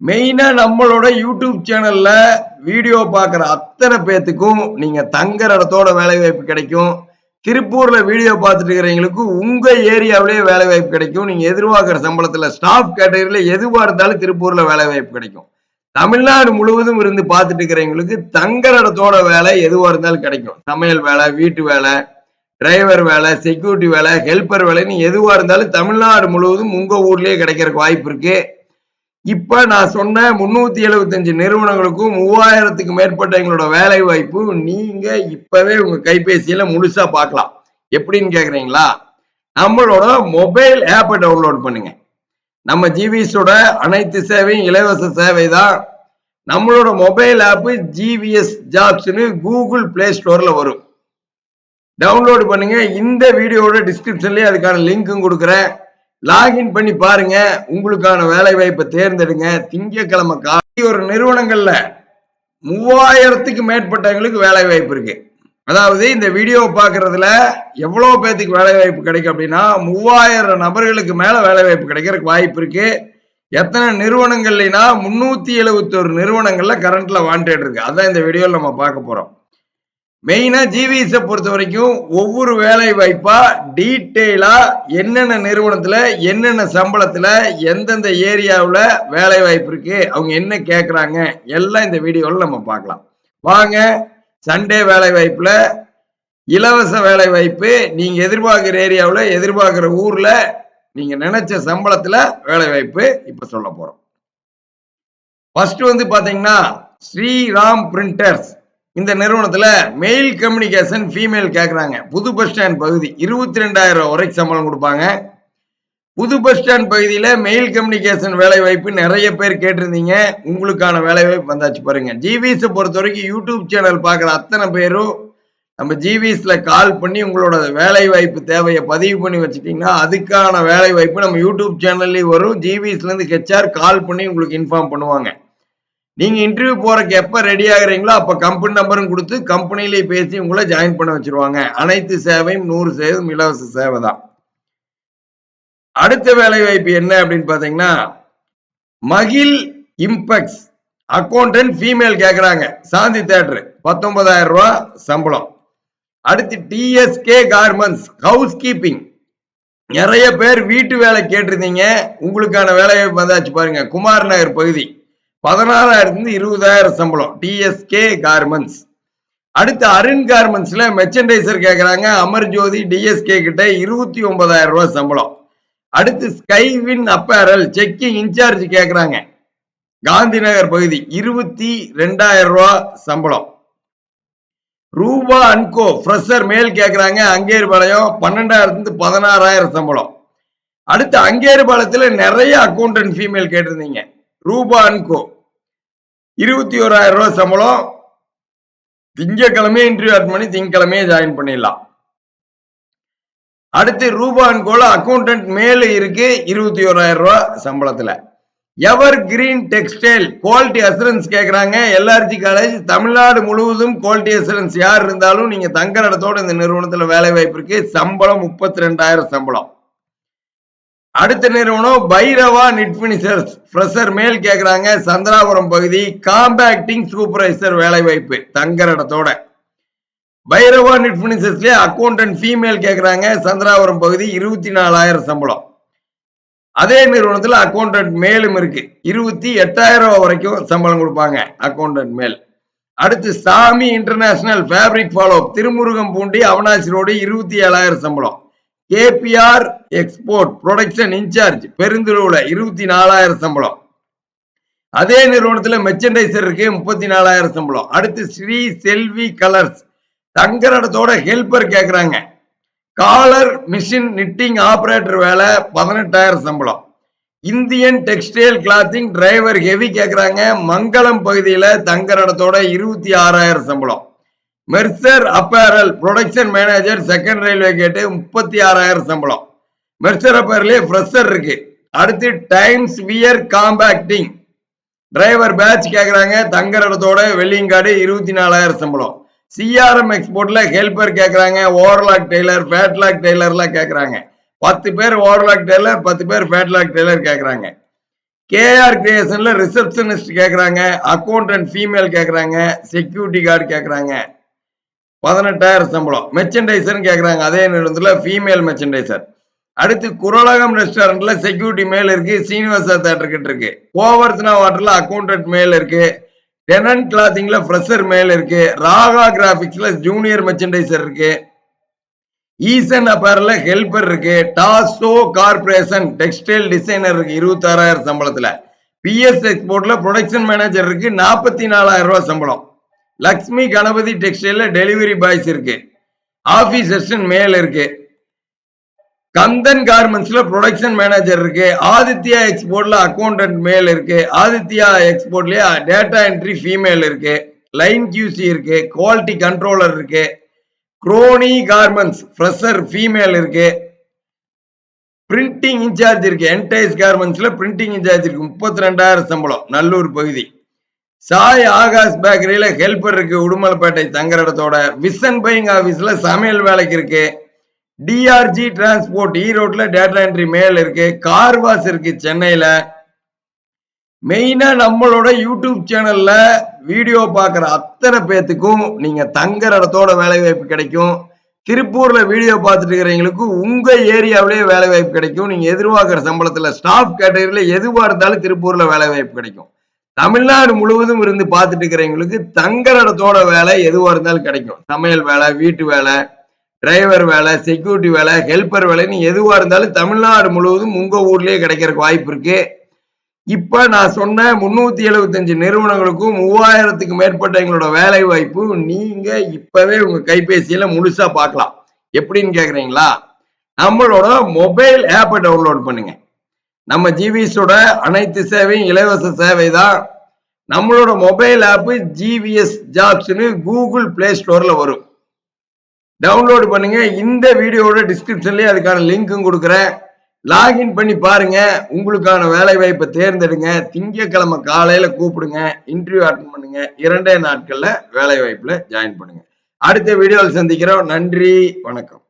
மெயினா நம்மளோட யூடியூப் சேனல்ல வீடியோ பார்க்குற அத்தனை பேத்துக்கும் நீங்க தங்குற இடத்தோட வேலை வாய்ப்பு கிடைக்கும். திருப்பூர்ல வீடியோ பார்த்துட்டு இருக்கிறவங்களுக்கு உங்க ஏரியாவிலேயே வேலை வாய்ப்பு கிடைக்கும். நீங்க எதிர்பார்க்குற சம்பளத்துல ஸ்டாஃப் கேட்டகரியில எதுவா இருந்தாலும் திருப்பூர்ல வேலை வாய்ப்பு கிடைக்கும். தமிழ்நாடு முழுவதும் இருந்து பார்த்துட்டு இருக்கிறவங்களுக்கு தங்குற இடத்தோட வேலை எதுவா இருந்தாலும் கிடைக்கும். சமையல் வேலை வீட்டு வேலை டிரைவர் வேலை செக்யூரிட்டி வேலை ஹெல்ப்பர் வேலைன்னு எதுவா இருந்தாலும் தமிழ்நாடு முழுவதும் உங்க ஊர்லயே கிடைக்கிறதுக்கு வாய்ப்பு இருக்கு. இப்ப நான் சொன்ன முன்னூத்தி எழுபத்தஞ்சு நிறுவனங்களுக்கும் மூவாயிரத்துக்கு மேற்பட்ட எங்களோட வேலை வாய்ப்பு நீங்க இப்பவே உங்க கைபேசியில முழுசா பார்க்கலாம். எப்படின்னு கேக்குறீங்களா? நம்மளோட மொபைல் ஆப்பை டவுன்லோட் பண்ணுங்க. நம்ம ஜிவிஎஸோட அனைத்து சேவையும் இலவச சேவை தான் நம்மளோட mobile app G V S ஜாப்ஸ்னு Google play ஸ்டோர்ல வரும். டவுன்லோடு பண்ணுங்க. இந்த வீடியோட டிஸ்கிரிப்ஷன்லயே அதுக்கான லிங்க்கும் கொடுக்குறேன். லாகின் பண்ணி பாருங்க. உங்களுக்கான வேலை வாய்ப்பை தேர்ந்தெடுங்க. திங்கக்கிழமை காலை ஒரு நிறுவனங்கள்ல மூவாயிரத்துக்கு மேற்பட்டவங்களுக்கு வேலை வாய்ப்பு இருக்கு. அதாவது இந்த வீடியோ பார்க்கறதுல எவ்வளவு பேத்துக்கு வேலை வாய்ப்பு கிடைக்கும் அப்படின்னா மூவாயிரம் நபர்களுக்கு மேல வேலை வாய்ப்பு கிடைக்கிறதுக்கு வாய்ப்பு இருக்கு. எத்தனை நிறுவனங்கள்லனா முன்னூத்தி எழுபத்தொரு நிறுவனங்கள்ல கரண்ட்ல வாண்டட் இருக்கு. அதான் இந்த வீடியோவில் நம்ம பார்க்க போறோம். மெயினா ஜிவிஎஸை பொறுத்த வரைக்கும் ஒவ்வொரு வேலை வாய்ப்பா டீட்டெயிலா என்னென்ன நிறுவனத்துல என்னென்ன சம்பளத்துல எந்தெந்த ஏரியாவில் வேலை வாய்ப்பு இருக்கு அவங்க என்ன கேட்குறாங்க எல்லாம் இந்த வீடியோவில் நம்ம பார்க்கலாம். வாங்க சண்டே வேலை வாய்ப்புல இலவச வேலை வாய்ப்பு நீங்க எதிர்பார்க்குற ஏரியாவில் எதிர்பார்க்குற ஊர்ல நீங்க நினைச்ச சம்பளத்துல வேலை வாய்ப்பு இப்ப சொல்ல போறோம். ஃபர்ஸ்ட் வந்து பாத்தீங்கன்னா ஸ்ரீராம் பிரிண்டர்ஸ் இந்த நிறுவனத்துல மெயில் கம்யூனிகேஷன் ஃபீமேல் கேட்குறாங்க புது பஸ் ஸ்டாண்ட் பகுதி இருபத்தி ரெண்டாயிரம் வரைக்கும் சம்பளம் கொடுப்பாங்க. புது பஸ் ஸ்டாண்ட் பகுதியில் மெயில் கம்யூனிகேஷன் வேலை வாய்ப்பு நிறைய பேர் கேட்டிருந்தீங்க. உங்களுக்கான வேலை வாய்ப்பு வந்தாச்சு பாருங்க. ஜிவிஸை பொறுத்த வரைக்கும் யூடியூப் சேனல் பார்க்குற அத்தனை பேரும் நம்ம ஜிவிஸில் கால் பண்ணி உங்களோட வேலை வாய்ப்பு தேவையை பதிவு பண்ணி வச்சுட்டிங்கன்னா அதுக்கான வேலை வாய்ப்பு நம்ம யூடியூப் சேனல்லையும் வரும். ஜிவிஸ்லேருந்து ஹெச்ஆர் கால் பண்ணி உங்களுக்கு இன்ஃபார்ம் பண்ணுவாங்க. நீங்க இன்டர்வியூ போறக்கு எப்ப ரெடி ஆகுறீங்களோ அப்ப கம்பெனி நம்பரும் கொடுத்து கம்பெனியில பேசி உங்களை ஜாயின் பண்ண வச்சிருவாங்க. அனைத்து சேவையும் நூறு சேவையும் இலவச சேவை தான். அடுத்த வேலை வாய்ப்பு என்ன அப்படின்னு பாத்தீங்கன்னா மகிழ் இம்பெக்ஸ் அக்கௌண்டன்ட் ஃபீமேல் கேக்குறாங்க. சாந்தி தேட்டர் பத்தொன்பதாயிரம் ரூபாய் சம்பளம். அடுத்து டிஎஸ்கே கார்மெண்ட்ஸ் ஹவுஸ் கீப்பிங் நிறைய பேர் வீட்டு வேலை கேட்டிருந்தீங்க. உங்களுக்கான வேலை வாய்ப்பு வந்தாச்சு பாருங்க. குமார் நகர் பகுதி. பதினாறாயிரத்துலேருந்து இருபதாயிரம் சம்பளம். டிஎஸ்கே கார்மெண்ட்ஸ் அடுத்து அருண் கார்மெண்ட்ஸில் மெர்ச்சன்டைசர் கேட்கறாங்க அமர்ஜோதி டிஎஸ்கே கிட்ட இருபத்தி ஒன்பதாயிரம் ரூபா சம்பளம். அடுத்து ஸ்கைவின் அப்பேரல் செக்கிங் இன்சார்ஜ் கேட்குறாங்க காந்தி நகர் பகுதி இருபத்தி ரெண்டாயிரம் ரூபா சம்பளம். ரூபா அன்கோ ஃப்ரெஷர் மேல் கேட்குறாங்க அங்கேரு பன்னெண்டாயிரத்துலேருந்து பதினாறாயிரம் சம்பளம். அடுத்து அங்கேருபாளையத்தில் நிறைய அக்கௌண்டன்ட் ஃபீமேல் கேட்டிருந்தீங்க. ரூபா அன்கோ இருபத்தி ஓராயிரம் ரூபாய் சம்பளம். திங்கக்கிழமையே இன்டர்வியூ அட் பண்ணி திங்கக்கிழமையே ஜாயின் பண்ணிடலாம். அடுத்து ரூபான் கோல அக்கௌண்டன்ட் மேல இருக்கு இருபத்தி ஓராயிரம் ரூபாய் சம்பளத்துல. Ever green textile quality assurance கேட்குறாங்க L R G college Tamil Nadu முழுவதும் குவாலிட்டி அசூரன்ஸ் யார் இருந்தாலும் நீங்க தங்குற இடத்தோட இந்த நிறுவனத்தில் வேலை வாய்ப்பு இருக்கு. சம்பளம் முப்பத்தி ரெண்டாயிரம் சம்பளம். அடுத்த நிறுவனம் பைரவா நிட் பினிஷர்ஸ் ஃப்ரெஷர் மேல் கேட்குறாங்க சந்திராபுரம் பகுதி காம்பேக்டிங் சூப்பர்வைசர் வேலை வாய்ப்பு தங்குற இடத்தோட. பைரவா நிட் பினிஷர்ஸ்லேயே அக்கௌண்டன்ட் ஃபீமேல் கேட்குறாங்க சந்திராபுரம் பகுதி இருபத்தி நாலாயிரம் சம்பளம். அதே நிறுவனத்தில் அக்கௌண்டன்ட் மேலும் இருக்கு இருபத்தி எட்டாயிரம் வரைக்கும் சம்பளம் கொடுப்பாங்க அக்கௌண்டன்ட் மேல். அடுத்து Sami international fabric follow திருமுருகம் Poondi Avinashi road இருபத்தி ஏழாயிரம் சம்பளம். KPR export production in charge பெருந்துருவுல இருபத்தி நாலாயிரம் சம்பளம். அதே நிறுவனத்தில் மெர்ச்சன்டைசர் இருக்கு முப்பத்தி நாலாயிரம் சம்பளம். அடுத்து ஸ்ரீ செல்வி கலர்ஸ். தங்குற இடத்தோட helper collar machine knitting operator வேலை பதினெட்டாயிரம் சம்பளம். Indian textile clothing driver heavy கேட்குறாங்க மங்களம் பகுதியில் தங்குற இடத்தோட இருபத்தி ஆறாயிரம் சம்பளம். Mercer apparel production manager second railway gate முப்பத்தி ஆறாயிரம் சம்பளம். மெர்சர் அப்பேரலே ஃப்ரெஷர் இருக்கு. அடுத்து Times wear compacting driver batch கேட்குறாங்க தங்குற இடத்தோட வெள்ளியங்காடு இருபத்தி நாலாயிரம் சம்பளம். சிஆர்எம் எக்ஸ்போர்ட்ல ஹெல்பர் கேட்குறாங்க ஓவர்லாக் டெய்லர் ஃபேட்லாக் டெய்லர்லாம் கேட்குறாங்க பத்து பேர் ஓவர்லாக் டெய்லர் பத்து பேர் ஃபேட்லாக் டெய்லர் கேட்குறாங்க கேஆர் கிரியேஷன்ல ரிசப்ஷனிஸ்ட் கேட்குறாங்க அக்கௌண்டன்ட் ஃபீமேல் கேட்குறாங்க செக்யூரிட்டி கார்டு கேட்குறாங்க பதினெட்டாயிரம் சம்பளம். மெர்ச்சன்டைசர்னு கேட்குறாங்க அதே நேரத்தில் ஃபீமேல் மெர்ச்சன்டைசர் அடுத்து குரலகம் ரெஸ்டாரண்ட்ல செக்யூரிட்டி மேல் இருக்கு. சீனிவாசா தேட்டர் கிட்ட இருக்கு. கோவர்த்தனா வாட்டர்ல அக்கௌண்டன்ட் மேல் இருக்கு. டெனன்ட் கிளாத்திங்ல ஃப்ரெஷர் மேல் இருக்கு. ராகா கிராபிக்ஸ்ல ஜூனியர் மெர்ச்சன்டைசர் இருக்கு. ஈசன் அப்பேர்ல ஹெல்பர் இருக்கு. டாஸ்டோ கார்பரேஷன் டெக்ஸ்டைல் டிசைனர் இருக்கு. இருபத்தாறாயிரம் சம்பளத்துல. பிஎஸ் எக்ஸ்போர்ட்ல ப்ரொடக்ஷன் மேனேஜர் இருக்கு. நாற்பத்தி நாலாயிரம் ரூபாய் சம்பளம். Lakshmi Ganapathi textile delivery boys இருக்கு. ஆபீஸ் அசிஸ்டன்ட் மேல் இருக்கு. கந்தன் கார்மெண்ட்ஸ்ல ப்ரொடக்ஷன் மேனேஜர் இருக்கு. ஆதித்யா எக்ஸ்போர்ட்ல அக்கௌண்டன்ட் மேல் இருக்கு. ஆதித்யா எக்ஸ்போர்ட்லயே டேட்டா என்ட்ரி ஃபீமேல் இருக்கு. லைன் கியூசி இருக்கு. குவாலிட்டி கண்ட்ரோலர் இருக்கு. குரோனி கார்மெண்ட்ஸ் ஃப்ரெஷர் ஃபீமேல் இருக்கு. பிரிண்டிங் இன்சார்ஜ் இருக்கு. என்டைஸ் கார்மெண்ட்ஸ்ல பிரிண்டிங் இன்சார்ஜ் இருக்கு. முப்பத்தி ரெண்டாயிரம் சம்பளம். நல்லூர் பகுதி. சாய் ஆகாஷ் பேக்கரியில ஹெல்பர் இருக்கு உடுமலைப்பேட்டை தங்குற இடத்தோட. விசன் பையிங் ஆபீஸ்ல சமையல் வேலைக்கு இருக்கு. டிஆர்ஜி டிரான்ஸ்போர்ட் ஈரோட்ல டேட்டா என்ட்ரி மேல் இருக்கு. கார் வாஷ் இருக்கு சென்னையில. மெயினா நம்மளோட யூடியூப் சேனல்ல வீடியோ பார்க்குற அத்தனை பேத்துக்கும் நீங்க தங்குற இடத்தோட வேலை வாய்ப்பு கிடைக்கும். திருப்பூர்ல வீடியோ பார்த்துட்டு இருக்கிறவங்களுக்கு உங்க ஏரியாவிலேயே வேலை வாய்ப்பு கிடைக்கும். நீங்க எதிர்பார்க்குற சம்பளத்துல ஸ்டாஃப் கேட்டகரியில எதுவா இருந்தாலும் திருப்பூர்ல வேலை வாய்ப்பு கிடைக்கும். தமிழ்நாடு முழுவதும் இருந்து பார்த்துட்டு இருக்கிறவங்களுக்கு தங்குற இடத்தோட வேலை எதுவாக இருந்தாலும் கிடைக்கும். சமையல் வேலை வீட்டு வேலை டிரைவர் வேலை செக்யூரிட்டி வேலை ஹெல்ப்பர் வேலைன்னு எதுவாக இருந்தாலும் தமிழ்நாடு முழுவதும் உங்கள் ஊர்லேயே கிடைக்கிறக்கு வாய்ப்பு இருக்கு. இப்போ நான் சொன்ன முந்நூற்றி எழுபத்தஞ்சு நிறுவனங்களுக்கும் மூவாயிரத்துக்கு மேற்பட்ட எங்களோட வேலை வாய்ப்பு நீங்கள் இப்போவே உங்கள் கைபேசியில் முழுசாக பார்க்கலாம். எப்படின்னு கேட்குறீங்களா நம்மளோட மொபைல் ஆப்பை டவுன்லோட் பண்ணுங்கள் நம்ம ஜிவிஎஸோட அனைத்து சேவையும் இலவச சேவை தான் நம்மளோட மொபைல் ஆப் ஜிவிஎஸ் ஜாப்ஸ்னு கூகுள் பிளே ஸ்டோர்ல வரும். டவுன்லோடு பண்ணுங்க. இந்த வீடியோட டிஸ்கிரிப்ஷன்லயே அதுக்கான லிங்க்கும் கொடுக்குறேன். லாகின் பண்ணி பாருங்க. உங்களுக்கான வேலை வாய்ப்பை தேர்ந்தெடுங்க. திங்கக்கிழமை காலையில கூப்பிடுங்க. இன்டர்வியூ அட்டன் பண்ணுங்க. இரண்டே நாட்கள்ல வேலை வாய்ப்புல ஜாயின் பண்ணுங்க. அடுத்த வீடியோவில் சந்திக்கிறோம். நன்றி. வணக்கம்.